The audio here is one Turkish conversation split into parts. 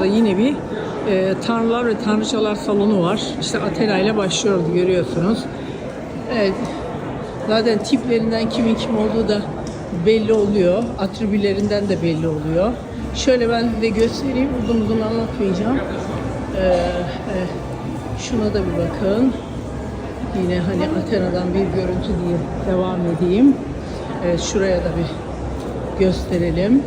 da yine bir e, tanrılar ve tanrıçalar salonu var. İşte Athena ile başlıyoruz görüyorsunuz. Evet. Zaten tiplerinden kimin kim olduğu da belli oluyor. Atribülerinden de belli oluyor. Şöyle ben de göstereyim. Uzun uzun anlatmayacağım. Ee, e, şuna da bir bakın. Yine hani Athena'dan bir görüntü diye devam edeyim. Evet, şuraya da bir gösterelim.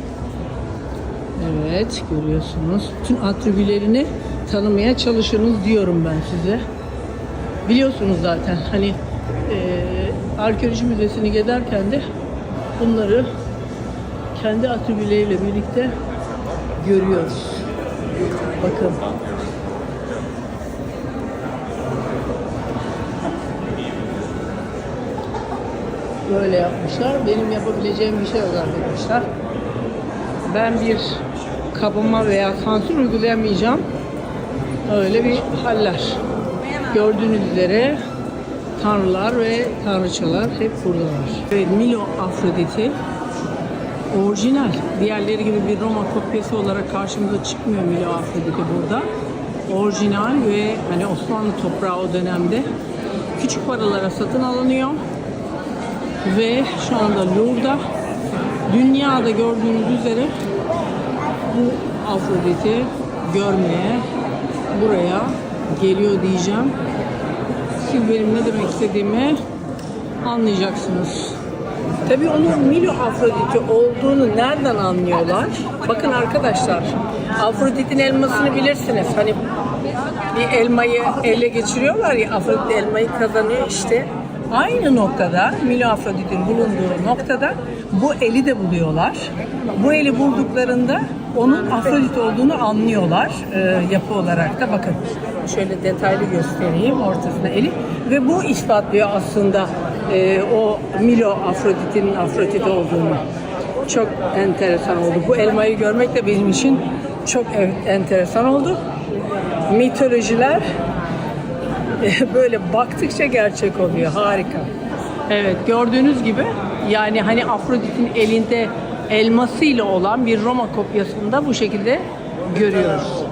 Evet, görüyorsunuz. Tüm atribülerini tanımaya çalışınız diyorum ben size. Biliyorsunuz zaten hani e, arkeoloji müzesini gezerken de bunları kendi atribüleriyle birlikte görüyoruz. Bakın. Böyle yapmışlar. Benim yapabileceğim bir şey yok arkadaşlar. Ben bir kabıma veya sansür uygulayamayacağım. Öyle bir haller. Gördüğünüz üzere tanrılar ve tanrıçalar hep buradalar. Evet, Milo Afrodit'i orijinal. Diğerleri gibi bir Roma kopyası olarak karşımıza çıkmıyor Milo Afrodit'i burada. Orijinal ve hani Osmanlı toprağı o dönemde küçük paralara satın alınıyor. Ve şu anda Louvre'da dünyada gördüğünüz üzere bu Afrodit'i görmeye buraya geliyor diyeceğim. Siz benim ne demek istediğimi anlayacaksınız. Tabii onun Milo Afrodit'i olduğunu nereden anlıyorlar? Bakın arkadaşlar, Afrodit'in elmasını bilirsiniz. Hani bir elmayı ele geçiriyorlar ya, Afrodit elmayı kazanıyor işte. Aynı noktada, Afrodit'in bulunduğu noktada bu eli de buluyorlar. Bu eli bulduklarında onun Afrodit olduğunu anlıyorlar e, yapı olarak da. Bakın şöyle detaylı göstereyim ortasında eli. Ve bu ispatlıyor aslında e, o Milo Afrodit'in Afrodit olduğunu. Çok enteresan oldu. Bu elmayı görmek de benim için çok en- enteresan oldu. Mitolojiler böyle baktıkça gerçek oluyor. Harika. Evet gördüğünüz gibi yani hani Afrodit'in elinde elmasıyla olan bir Roma kopyasında bu şekilde görüyoruz.